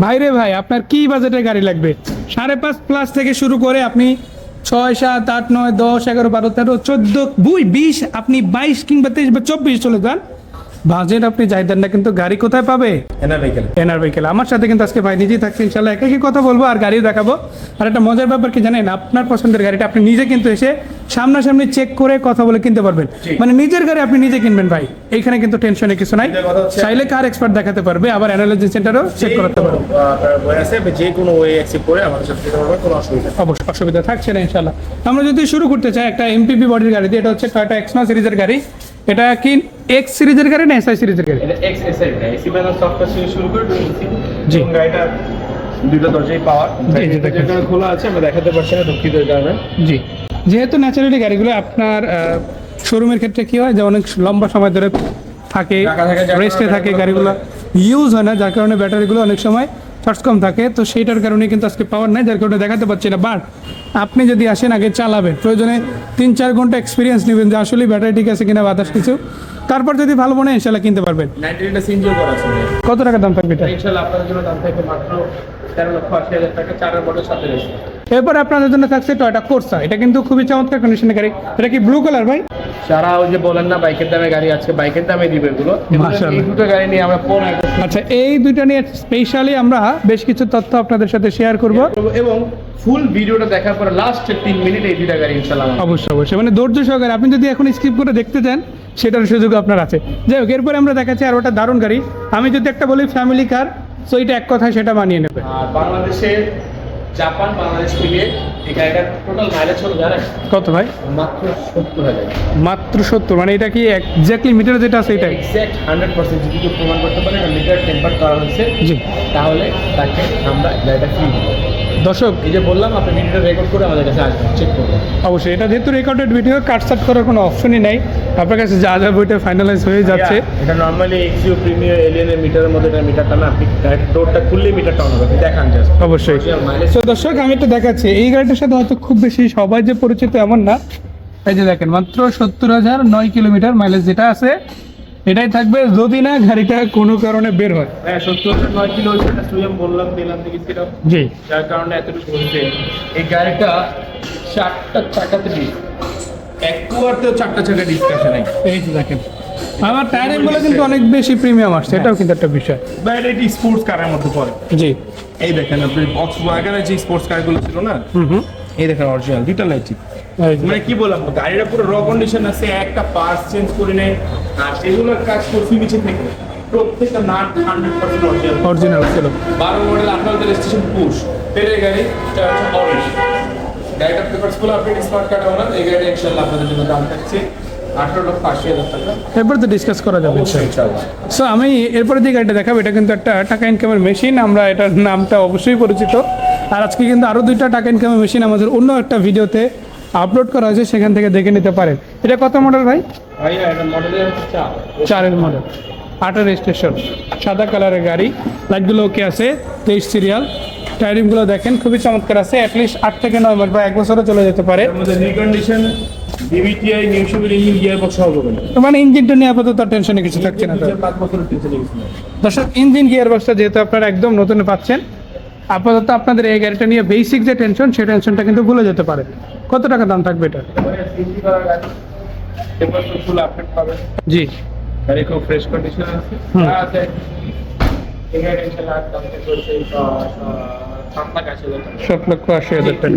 ভাইরে ভাই, আপনার কি বাজেটের গাড়ি লাগবে? সাড়ে পাঁচ প্লাস থেকে শুরু করে আপনি ছয়, সাত, আট, নয়, দশ, এগারো, বারো, তেরো, চোদ্দ, দুই, বিশ, আপনি বাইশ কিংবা তেইশ বা চব্বিশ চলে যান। বাজেট আপনি যাই দেন না কিন্তু গাড়ি কোথায় পাবে? এনার ভেহিকেল। NR vehicle. আমার সাথে কিন্তু আজকে ভাই নিজেই থাকছে ইনশাল্লাহ একে একে কথা বলব আর গাড়িও দেখাবো। আর একটা মজার ব্যাপার কি জানেন আপনার পছন্দের গাড়িটা আপনি নিজে কিন্তু এসে সামনাসামনি চেক করে কথা বলে কিনতে পারবেন। মানে নিজের গাড়ি আপনি নিজে কিনবেন ভাই এইখানে কিন্তু টেনশনে কিছু নাই। চাইলে কার এক্সপার্ট দেখাতে পারবে আবার অ্যানালাইজিস সেন্টারও চেক করাতে পারবে। যে কোনো ওয়ে অ্যাকসেপ্ট করে আমাদের সাথে কোনো অসুবিধা অবশ্যই অসুবিধা থাকছে না ইনশাল্লাহ আমরা যদি শুরু করতে চাই একটা এমপিপি বডির গাড়ি দিয়ে এটা হচ্ছে টয়টা এক্সমা সিরিজের গাড়ি। এটা কি এক্স সিরিজের গাড়ি না এসআই সিরিজের গাড়ি? এটা এক্স এস এর এসি প্যানেল সফটওয়্যার থেকে শুরু করে জি। গাড়িটা দুটো দরজাই পাওয়ার। যেটা খোলা আছে আমরা দেখাতে পারছি না দুঃখিতের কারণে। জি। যেহেতু ন্যাচারালি গাড়িগুলো আপনার শোরুমের ক্ষেত্রে কি হয় যে অনেক লম্বা সময় ধরে থাকে রেস্টে থাকে গাড়িগুলো ইউজ হয় না যার কারণে ব্যাটারিগুলো অনেক সময় চার্জ কম থাকে তো সেইটার কারণে কিন্তু আজকে পাওয়ার নাই যার কারণে দেখাতে পাচ্ছি না। বাট আপনি যদি আসেন আগে চালাবেন। প্রয়োজনে তিন চার ঘণ্টা এক্সপিরিয়েন্স নেবেন যে আসলে ব্যাটারি ঠিক আছে কিনা বাতাস কিছু। তারপর যদি ভালো মনে হয় ইনশাল্লাহ কিনতে পারবেন। কত টাকা দাম থাকবে এটা? ইনশাল্লাহ আপনার জন্য দাম থাকবে মাত্র তেরো লক্ষ আশি হাজার টাকা চারের মডেল সাথে রয়েছে। এরপর আপনাদের জন্য থাকছে টয়টা কোর্সা এটা কিন্তু খুবই চমৎকার কন্ডিশনের গাড়ি। এটা কি ব্লু কালার ভাই? যারা ওই যে বলেন না বাইকের দামে গাড়ি আজকে বাইকের দামে দিবে এগুলো। এই দুটো গাড়ি নিয়ে আমরা পরে আচ্ছা এই দুটো নিয়ে স্পেশালি আমরা বেশ কিছু তথ্য আপনাদের সাথে শেয়ার করব। এবং ফুল ভিডিওটা দেখার পরে লাস্ট তিন মিনিট এই দুটা গাড়ি ইনশাল্লাহ অবশ্যই অবশ্যই। মানে ধৈর্য সহকারে আপনি যদি এখন স্কিপ করে দেখতে চান সেটার সুযোগ আপনার আছে। যাই হোক এরপরে আমরা দেখাচ্ছি আর ওটা দারুণ গাড়ি। আমি যদি একটা বলি ফ্যামিলি কার সো এটা এক কথায় সেটা মানিয়ে নেবে। আর বাংলাদেশে জাপান বাংলাদেশ থেকে এই গাড়িটার টোটাল মাইলেজ হলো জানেন কত ভাই? মাত্র সত্তর হাজার। মাত্র সত্তর মানে এটা কি এক্স্যাক্টলি মিটার যেটা আছে এটা এক্স্যাক্ট হান্ড্রেড পার্সেন্ট যদি কেউ প্রমাণ করতে পারে মিটার টেম্পার করা হয়েছে জি। তাহলে তাকে আমরা গাড়িটা ফ্রি দর্শক এই যে বললাম আপনি ভিডিওটা রেকর্ড করে আমাদের কাছে আসবেন চেক করবেন। অবশ্যই এটা যেহেতু রেকর্ডেড ভিডিও কাটসাট করার কোনো অপশনই নাই। আপনার কাছে যা যা বইটা ফাইনালাইজ হয়ে যাচ্ছে। এটা নর্মালি এক্সিও প্রিমিয়ার এলিয়েনের মিটারের মধ্যে এটা মিটারটা না আপনি ডোরটা খুললে মিটারটা অন হবে দেখান জাস্ট অবশ্যই। তো দর্শক আমি একটু দেখাচ্ছি এই গাড়িটার সাথে হয়তো খুব বেশি সবাই যে পরিচিত এমন না। এই যে দেখেন মাত্র সত্তর হাজার নয় কিলোমিটার মাইলেজ যেটা আছে এটাই থাকবে যদি না গাড়িটা কোনো কারণে বের হয়। হ্যাঁ সত্তর নয় কিলো হয়েছে এটা বললাম দিলাম থেকে জি। যার কারণে এতটুকু হয়েছে। এই গাড়িটা চারটা চাকাতে ডিস্ক এক চারটা চাকা ডিস্ক আসে নাই। এই যে দেখেন আমার কিন্তু অনেক বেশি প্রিমিয়াম আসছে এটাও কিন্তু একটা বিষয়। বাইরে এটি স্পোর্টস কারের মধ্যে পড়ে। জি। এই দেখেন আপনি বক্স ওয়াগানের যে স্পোর্টস কারগুলো ছিল না হুম এই দেখেন অরিজিনাল দুইটা লাইট মানে কি বললাম গাড়িটা পুরো র কন্ডিশন আছে একটা পার্টস চেঞ্জ করে নেয় আর কাজ করছি নিচে থেকে। প্রত্যেকটা nut hundred percent original original ছিল। বারো মডেল আঠারো স্টেশন পুশ তেলের গাড়ি অরেঞ্জ গাড়িটা পেপারসগুলো আপনি স্মার্ট কার্ড ওনার এই ইনশাল্লাহ আপনাদের জন্য দাম থাকছে। এরপরে তো ডিসকাস করা যাবে সো আমি এরপরে যে গাড়িটা দেখাবো এটা কিন্তু একটা টাকা ইনকামের মেশিন আমরা এটার নামটা অবশ্যই পরিচিত। আর আজকে কিন্তু আরও দুইটা টাকা ইনকামের মেশিন আমাদের অন্য একটা ভিডিওতে আপলোড করা হয়েছে সেখান থেকে দেখে নিতে পারেন। এটা কত মডেল ভাই? চারের মডেল আটের স্টেশন সাদা কালারের গাড়ি। লাইটগুলো ওকে আছে তেইশ সিরিয়াল টায়ারিংগুলো দেখেন খুবই চমৎকার আছে। অ্যাটলিস্ট আট থেকে নয় মাস বা এক বছরও চলে যেতে পারে। Recondition D B T I new Subir engine gear box সহ পাবেন। মানে ইঞ্জিনটা নিয়ে আপাতত টেনশনে কিছু থাকছে না দর্শক ইঞ্জিন গিয়ার বক্সটা যেহেতু আপনারা একদম নতুন পাচ্ছেন আপাতত আপনাদের এই গাড়িটা নিয়ে বেসিক যে টেনশন সেই টেনশনটা কিন্তু ভুলে যেতে পারে কত টাকা দাম থাকবে এটা? জি। লক্ষ আশি একটা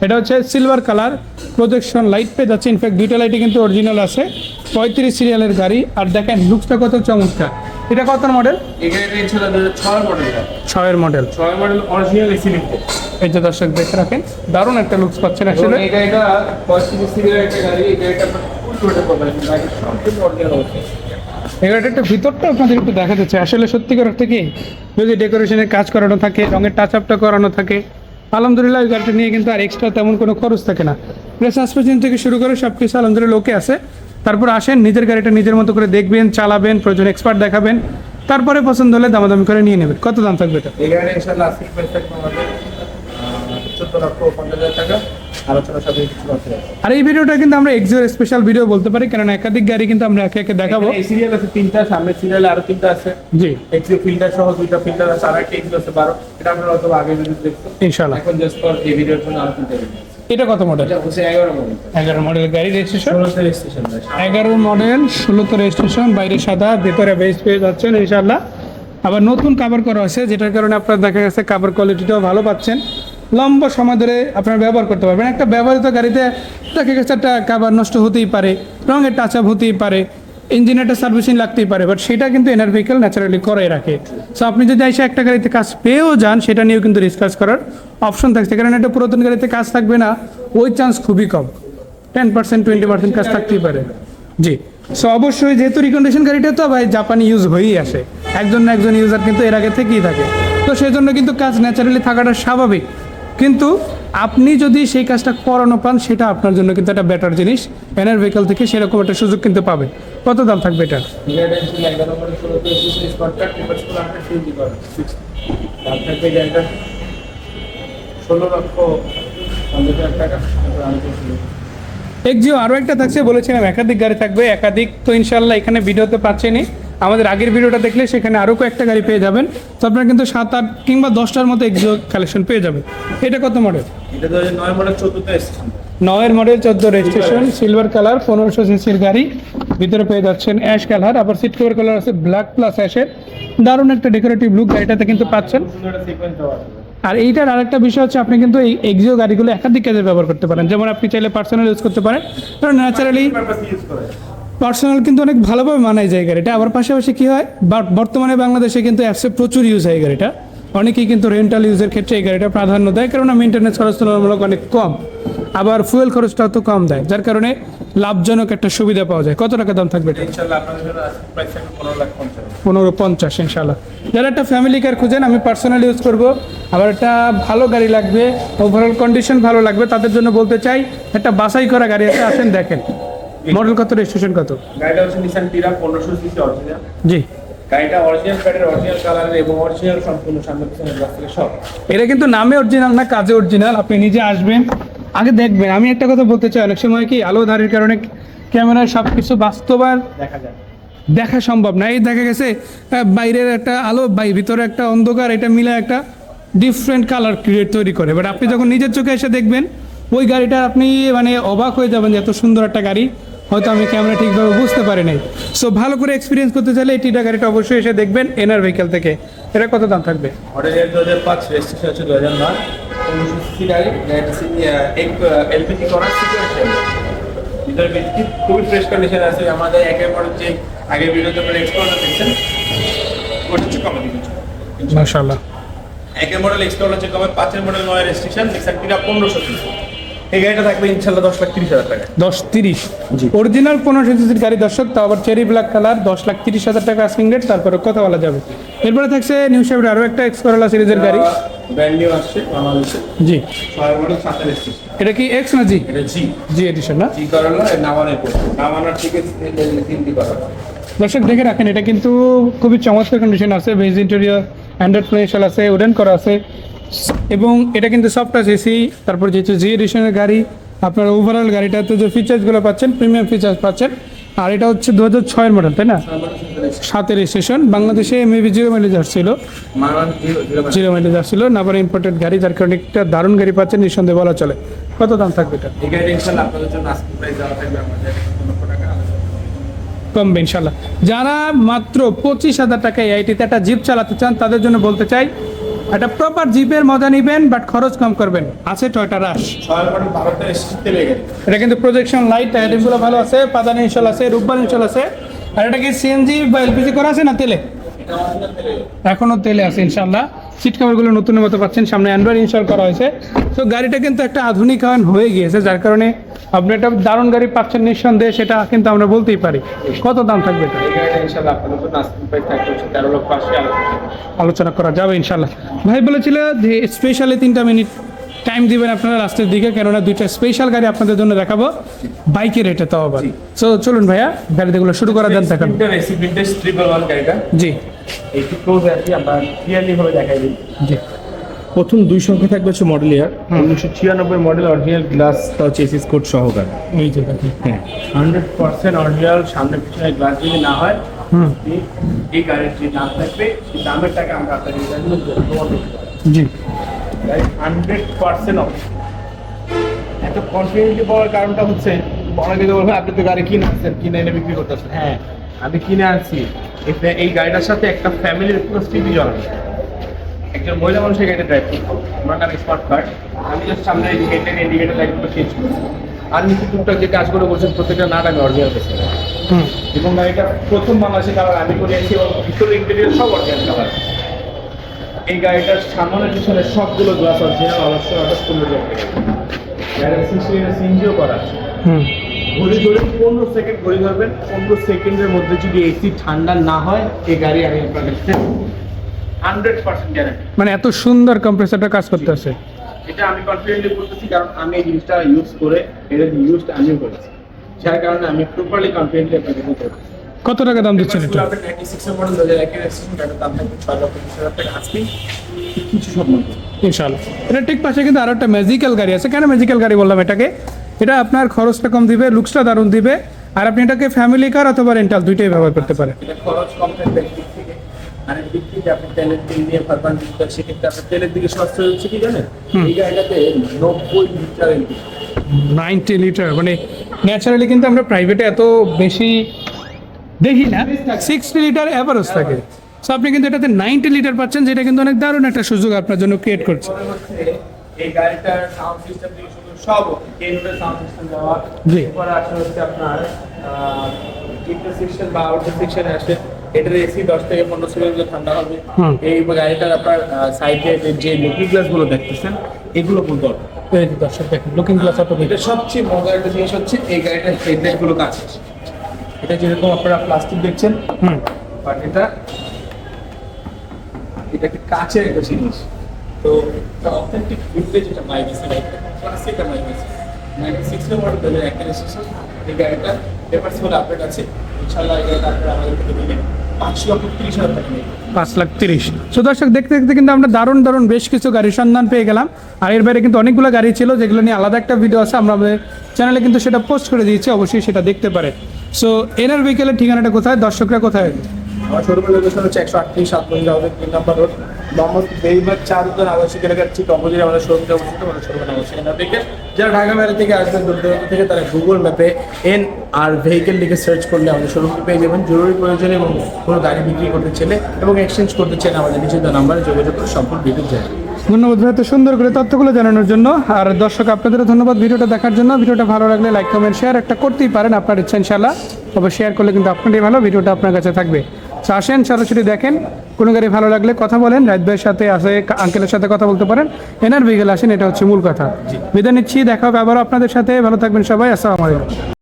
এটা হচ্ছে সিলভার কালার লাইট যাচ্ছে। কিন্তু অরিজিনাল আছে। পঁয়ত্রিশ সিরিয়ালের গাড়ি। আর দেখেন লুকসটা কত চমৎকার। এটা কত মডেল ছয়ের মডেল অরিজিনাল এসি লিখতে এই যে দর্শক দেখে রাখেন দারুণ একটা লুকস পাচ্ছেন আসলে। একটা গাড়ি এবার ভিতরটা আপনাদের একটু দেখাতে চাই আসলে সত্যিকার অর্থে কি যদি ডেকোরেশনের কাজ করানো থাকে রঙের টাচ আপটা করানো থাকে আলহামদুলিল্লাহ ওই গাড়িটা নিয়ে কিন্তু আর এক্সট্রা তেমন কোনো খরচ থাকে না। সাসপেনশন থেকে শুরু করে সব কিছু আলহামদুলিল্লাহ ওকে আছে। তারপর আসেন নিজের গাড়িটা নিজের মতো করে দেখবেন চালাবেন প্রয়োজন এক্সপার্ট দেখাবেন। তারপরে পছন্দ হলে দামাদামি করে নিয়ে নেবেন। কত দাম থাকবে এটা? আর এই ভিডিওটা কিন্তু আমরা এক্সিওর স্পেশাল ভিডিও বলতে পারি কারণ একাধিক গাড়ি কিন্তু আমরা একে একে দেখাবো। সিরিয়াল আছে তিনটা সামনে সিরিয়ালে আরও তিনটা আছে। জি। এক্সিও ফিল্টার সহ দুইটা ফিল্টার আছে আর একটা এক্সিও আছে বারো। এটা আপনারা হয়তো আগে ভিডিও ইনশাল্লাহ এখন জাস্ট ফর এই ভিডিওর জন্য আরও তিনটা এটা কত মডেল এগারো মডেল গাড়ি রেজিস্ট্রেশন এগারো মডেল ষোলোতে রেজিস্ট্রেশন বাইরে সাদা ভেতরে বেস পেয়ে যাচ্ছেন ইনশাল্লাহ আবার নতুন কাভার করা আছে যেটার কারণে আপনার দেখা গেছে কাভার কোয়ালিটিটাও ভালো পাচ্ছেন। লম্বা সময় ধরে আপনারা ব্যবহার করতে পারবেন। একটা ব্যবহৃত গাড়িতে দেখা গেছে একটা কাভার নষ্ট হতেই পারে রঙের টাচ আপ হতেই পারে। ইঞ্জিন একটা সার্ভিসিং লাগতেই পারে বাট সেটা কিন্তু এনার ভেহিকেল ন্যাচারালি করে রাখে। সো আপনি যদি এসে একটা গাড়িতে কাজ পেয়েও যান, সেটা নিয়েও কিন্তু ডিসকাস করার অপশন থাকছে। কারণ একটা পুরাতন গাড়িতে কাজ থাকবে না, ওই চান্স খুবই কম। টেন পার্সেন্ট টোয়েন্টি পার্সেন্ট কাজ থাকতেই পারে। জি। সো অবশ্যই যেহেতু রিকন্ডিশন গাড়িটা তো ভাই জাপানি ইউজ হয়েই আসে। একজন না একজন ইউজার কিন্তু এর আগে থেকেই থাকে। তো সেই জন্য কিন্তু কাজ ন্যাচারালি থাকাটা স্বাভাবিক। কিন্তু আপনি যদি সেই কাজটা করানো পান, সেটা আপনার জন্য কিন্তু একটা বেটার জিনিস। এনার ভেহিকল থেকে সেরকম একটা সুযোগ কিন্তু পাবেন কত দাম থাকবে এটা? এক জিও আরও একটা থাকছে, বলেছিলাম একাধিক গাড়ি থাকবে, একাধিক তো ইনশাল্লাহ এখানে ভিডিওতে পাচ্ছেনি আমাদের আগের ভিডিওটা দেখলে সেখানে আরও কয়েকটা গাড়ি পেয়ে যাবেন। তো আপনারা কিন্তু সাত আট কিংবা দশটার মতো এক্সিও কালেকশন পেয়ে যাবেন। এটা কত মডেল এটা নয় মডেল চোদ্দোতে রেজিস্ট্রেশন নয়ের মডেল চোদ্দ রেজিস্ট্রেশন সিলভার কালার পনেরোশো সিসির গাড়ি। ভিতরে পেয়ে যাচ্ছেন অ্যাশ কালার আবার সিট কভার কালার আছে ব্ল্যাক প্লাস অ্যাশের দারুণ একটা ডেকোরেটিভ লুক গাড়িটাতে কিন্তু পাচ্ছেন। আর এইটার আরেকটা বিষয় হচ্ছে আপনি কিন্তু এই এক্সিও গাড়িগুলো একাধিক কাজে ব্যবহার করতে পারেন। যেমন আপনি চাইলে পার্সোনাল ইউজ করতে পারেন। কারণ ন্যাচারালি পার্সোনাল কিন্তু অনেক ভালোভাবে মানায় যায় গাড়িটা। আবার পাশাপাশি কি হয়? বাট বর্তমানে বাংলাদেশে কিন্তু অ্যাপসে প্রচুর ইউজ হয় গাড়িটা। অনেকেই কিন্তু রেন্টাল ইউজের ক্ষেত্রে এই গাড়িটা প্রাধান্য দেয় কারণ মেনটেন্যান্স খরচ তুলনামূলক অনেক কম। আবার ফুয়েল খরচটাও তো কম দেয় যার কারণে লাভজনক একটা সুবিধা পাওয়া যায়। কত টাকা দাম থাকবে পনেরো পঞ্চাশ। ইনশাল্লাহ যারা একটা ফ্যামিলি কার খুঁজেন আমি পার্সোনাল ইউজ করব। আবার একটা ভালো গাড়ি লাগবে ওভারঅল কন্ডিশন ভালো লাগবে তাদের জন্য বলতে চাই একটা বাছাই করা গাড়ি আছে আসেন দেখেন। মডেল কত রেজিস্ট্রেশন কত? গাড়িটা হচ্ছে নিসান টিরা পনেরোশো সিসি অরিজিনাল জি। গাড়িটা অরিজিনাল প্যাডের অরিজিনাল কালারের এবং অরিজিনাল সম্পূর্ণ সামনে পিছনে গ্লাস থেকে সব। এটা কিন্তু নামে অরিজিনাল না কাজে অরিজিনাল আপনি নিজে আসবেন আগে দেখবেন। আমি একটা কথা বলতে চাই অনেক সময় কি আলো ধারের কারণে ক্যামেরায় সব কিছু বাস্তবায়ন দেখা যায়। দেখা সম্ভব না। এই দেখা গেছে বাইরের একটা আলো বাই ভিতরে একটা অন্ধকার এটা মিলে একটা ডিফারেন্ট কালার ক্রিয়েট তৈরি করে। বাট আপনি যখন নিজের চোখে এসে দেখবেন ওই গাড়িটা আপনি মানে অবাক হয়ে যাবেন যে এত সুন্দর একটা গাড়ি। হয়তো আমি ক্যামেরা ঠিকভাবে বুঝতে পারি নাই। সো ভালো করে এক্সপিরিয়েন্স করতে চাইলে এই টিটা গাড়িটা অবশ্যই এসে দেখবেন এনার ভেহিকেল থেকে। এটা কত দাম থাকবে? মডেলের দু হাজার পাঁচ রেজিস্ট্রেশন দু হাজার নয়। এলপিজি করার সিকিউরিটি ভিতরে বিস্কিট খুবই ফ্রেশ কন্ডিশন আছে। আমাদের একের পর যে আগের ভিডিওতে আপনারা এক্সপ্লোরটা দেখছেন ওটা হচ্ছে কমে দিচ্ছে মাশাআল্লাহ। একের মডেল এক্সপ্লোর হচ্ছে কমে পাঁচের মডেল নয় রেজিস্ট্রেশন নিসান পনেরোশো সিসি এই গাড়িটা থাকবে ইনশাল্লাহ দশ লাখ তিরিশ হাজার টাকা দশ তিরিশ। অরিজিনাল পনেরোশো সিসির গাড়ি দর্শক আবার চেরি ব্ল্যাক কালার দশ লাখ তিরিশ হাজার টাকা আস্কিং রেট তারপরে কথা বলা যাবে। এরপরে থাকছে নিউ শেপের আরও একটা এক্সকোরালা সিরিজের গাড়ি। ব্র্যান্ড নিউ আসছে বাংলাদেশে। জি। এটা কি এক্স না জি এটা জি জি এডিশন না? জি করলা নামানের তিনটি করা দর্শক দেখে রাখেন এটা কিন্তু খুবই চমৎকার কন্ডিশন আছে। ভেজ ইন্টেরিয়র অ্যান্ড্রয়েড ফিনিশাল আছে উডেন করা আছে। এবং এটা কিন্তু সফট টাচ এসি তারপর যেহেতু জি এডিশনের গাড়ি আপনার ওভারঅল গাড়িটাতে যে ফিচার্সগুলো পাচ্ছেন প্রিমিয়াম ফিচার্স পাচ্ছেন আর এটা হচ্ছে দু হাজার ছয়ের মডেল তাই না? সাতের স্টেশন বাংলাদেশে মেবি জিরো মাইলেজ আসছিল। জিরো মাইলেজ আসছিল নাবার ইম্পোর্টেড গাড়ি যার কারণে একটা দারুণ গাড়ি পাচ্ছেন নিঃসন্দেহে বলা চলে। কত দাম থাকবে এটা? কমবে ইনশাল্লাহ যারা মাত্র পঁচিশ হাজার টাকা আইটিতে একটা জিপ চালাতে চান তাদের জন্য বলতে চাই একটা প্রপার জিপের মজা নিবেন বাট খরচ কম করবেন। আছে টয়টা রাশ এটা কিন্তু প্রজেকশন লাইট টায়ারিংগুলো ভালো আছে পাদানি ইনশাল আছে রূপবান ইনশাল আছে। আর এটা কি সিএনজি বা এলপিজি করা আছে না তেলে? এখনও তেলে আছে ইনশাল্লাহ। সিট কভারগুলো নতুনের মতো পাচ্ছেন। সামনে অ্যান্ড্রয়েড ইনস্টল করা হয়েছে। তো গাড়িটা কিন্তু একটা আধুনিকায়ন হয়ে গিয়েছে যার কারণে আপনি একটা দারুণ গাড়ি পাচ্ছেন নিঃসন্দেহে সেটা কিন্তু আমরা বলতেই পারি। কত দাম থাকবে আলোচনা করা যাবে ইনশাল্লাহ ভাই বলেছিল যে স্পেশালি তিনটা মিনিট টাইম দিবেন আপনারা লাস্টের দিকে কেননা দুইটা স্পেশাল গাড়ি আপনাদের জন্য দেখাবো। বাইকের রেটে তাও আবার। চলুন ভাইয়া গাড়িগুলো শুরু করা দেন গাড়িটা। জি। একটু ক্লোজ আসি আমরা ক্লিয়ারলি ভাবে দেখাই দিই। জি। প্রথম দুই সংখ্যা থাকবে হচ্ছে মডেল ইয়ার উনিশশো ছিয়ানব্বই মডেল অরিজিনাল গ্লাস হচ্ছে কোড সহকারে। এই যে হ্যাঁ। হান্ড্রেড পার্সেন্ট অরিজিনাল সামনে পিছনে গ্লাস যদি না হয় এই গাড়ির যে দাম থাকবে সেই দামের টাকা আমরা আপনাকে জি। হান্ড্রেড পার্সেন্ট অফ এত কনফিডেন্টলি পাওয়ার কারণটা হচ্ছে অনেকে বলবে আপনি তো গাড়ি কিনে আনছেন কিনে এনে বিক্রি করতেছেন হ্যাঁ। আমি কিনে আনছি। এই গাড়িটার সাথে একটা ফ্যামিলির পুরো স্মৃতি জড়ানো। একজন মহিলা মানুষের গাড়িটা ড্রাইভ করতো। আমার নাম স্মার্ট কার্ড আমি জাস্ট সামনে ইন্ডিকেটার ইন্ডিকেটার লাইটগুলো চেঞ্জ করছি। আর নিচে টুকটাক যে কাজগুলো করছেন প্রত্যেকটা নাট আমি অরিজিনাল পেয়েছি এবং গাড়িটা প্রথম বাংলাদেশে কালার আমি করে এসেছি এবং ভিতরে ইন্টেরিয়র সব অরিজিনাল কালার এই গাড়িটার সামনে পিছনে সবগুলো গ্লাস অরিজিনাল অবশ্যই অর্ডার করলে সিস্টেম সিনজিও করা আছে। হুম। ঘড়ি ধরে পনেরো সেকেন্ড ঘড়ি ধরবেন। পনেরো সেকেন্ডের মধ্যে যদি এসি ঠান্ডা না হয় এই গাড়ি আমি আপনার হান্ড্রেড পার্সেন্ট গ্যারান্টি মানে এত সুন্দর কম্প্রেসারটা কাজ করতেছে এটা আমি কনফিডেন্টলি বলতেছি কারণ আমি এই জিনিসটা ইউজ করে এটা ইউজটা আমিও করেছি। যার কারণে আমি প্রপারলি কনফিডেন্টলি আপনাকে বলতে পারছি কত টাকা দাম দিচ্ছেন এটা? আপনি 96 এর মডেল 2001 এর দাম থাকবে 6 লক্ষ 20 হাজার টাকা। আজকে কিছু সম্মান করব। ইনশাল্লাহ এটা ঠিক পাশে কিন্তু আরও একটা ম্যাজিক্যাল গাড়ি আছে। কেন ম্যাজিক্যাল গাড়ি বললাম এটাকে? এটা আপনার খরচটা কম দিবে লুকসটা দারুণ দিবে। আর আপনি এটাকে ফ্যামিলি কার অথবা রেন্টাল দুইটাই ব্যবহার করতে পারেন। খরচ কম থাকবে একদিক থেকে। থেকে আপনি তেলের তেল নিয়ে ভাববেন সেক্ষেত্রে আপনার তেলের দিকে সাশ্রয় হচ্ছে কি জানেন? এই গাড়িটাতে নব্বই লিটার এলপি নাইনটি লিটার মানে ন্যাচারালি কিন্তু আমরা প্রাইভেটে এত বেশি দেখি না। সিক্সটি লিটার অ্যাভারেজ থাকে। সো আপনি কিন্তু এটাতে নাইনটি লিটার পাচ্ছেন যেটা কিন্তু অনেক দারুণ একটা সুযোগ আপনার জন্য ক্রিয়েট করছে। এই গাড়িটার সাউন্ড সিস্টেম সব কেন্দ্রের সাউন্ড সিস্টেম দেওয়া। এরপরে আসে হচ্ছে আপনার ইন্টার সেকশন বা আউটার সেকশনে আসে। এটার এসি দশ থেকে পনেরো সেকেন্ড ঠান্ডা হবে। এই গাড়িটার আপনার সাইডে যে লুকিং গ্লাসগুলো দেখতেছেন এগুলো অটো। এই দর্শক দেখেন লুকিং গ্লাস এটা সবচেয়ে মজার একটা জিনিস হচ্ছে এই গাড়িটার হেডলাইটগুলো কাজ এটা যেরকম আপনারা প্লাস্টিক দেখছেন হুম। বাট এটা এটা একটা কাছের একটা জিনিস। তো অথেন্টিক ফুটেজ যেটা মাইবেসে পাঁচ লাখ তিরিশ তো দর্শক, দেখতে দেখতে কিন্তু আমরা দারুণ দারুণ বেশ কিছু গাড়ির সন্ধান পেয়ে গেলাম। আর এর বাইরে কিন্তু অনেকগুলো গাড়ি ছিল, যেগুলো নিয়ে আলাদা একটা ভিডিও আছে, আমরা আমাদের চ্যানেলে কিন্তু সেটা পোস্ট করে দিয়েছি, অবশ্যই সেটা দেখতে পারে সো এনার ভেহিকেলের ঠিকানাটা কোথায়? দর্শকরা কোথায়? আমার শোরুমের লোকেশন হচ্ছে একশো আটত্রিশ সাত সাতমঞ্জি হাউসের তিন নম্বর রোড। মোহাম্মদ বেইবাগ চার উদ্যান আবাসিক এলাকার ঠিক অপোজিট আমাদের শোরুমটা অবস্থিত, আমাদের শোরুমের এনার যারা ঢাকা বাইরে থেকে আসবেন দূর দূরান্ত থেকে, তারা গুগল ম্যাপে এন আর ভেহিকেল লিখে সার্চ করলে আমাদের শোরুমটি পেয়ে যাবেন। জরুরি প্রয়োজনে এবং কোনো গাড়ি বিক্রি করতে চাইলে এবং এক্সচেঞ্জ করতে চাইলে আমাদের নিচে নাম্বারে যোগাযোগ করে সম্পূর্ণ ডিটেল জানাবেন। ধন্যবাদ ভাই সুন্দর করে তথ্যগুলো জানানোর জন্য। আর দর্শক আপনাদেরও ধন্যবাদ ভিডিওটা দেখার জন্য। ভিডিওটা ভালো লাগলে লাইক কমেন্ট শেয়ার একটা করতেই পারেন আপনার ইচ্ছা ইনশাল্লাহ তবে শেয়ার করলে কিন্তু আপনারই ভালো, ভিডিওটা আপনার কাছে থাকবে। আসেন, সরাসরি দেখেন। কোনো গাড়ি ভালো লাগলে কথা বলেন। রাত ভাইয়ের সাথে আসে আঙ্কেলের সাথে কথা বলতে পারেন। এনার ভেহিকেল আসেন, এটা হচ্ছে মূল কথা। বিদায় নিচ্ছি, দেখা হবে আবারও আপনাদের সাথে। ভালো থাকবেন সবাই, আসসালামু আলাইকুম।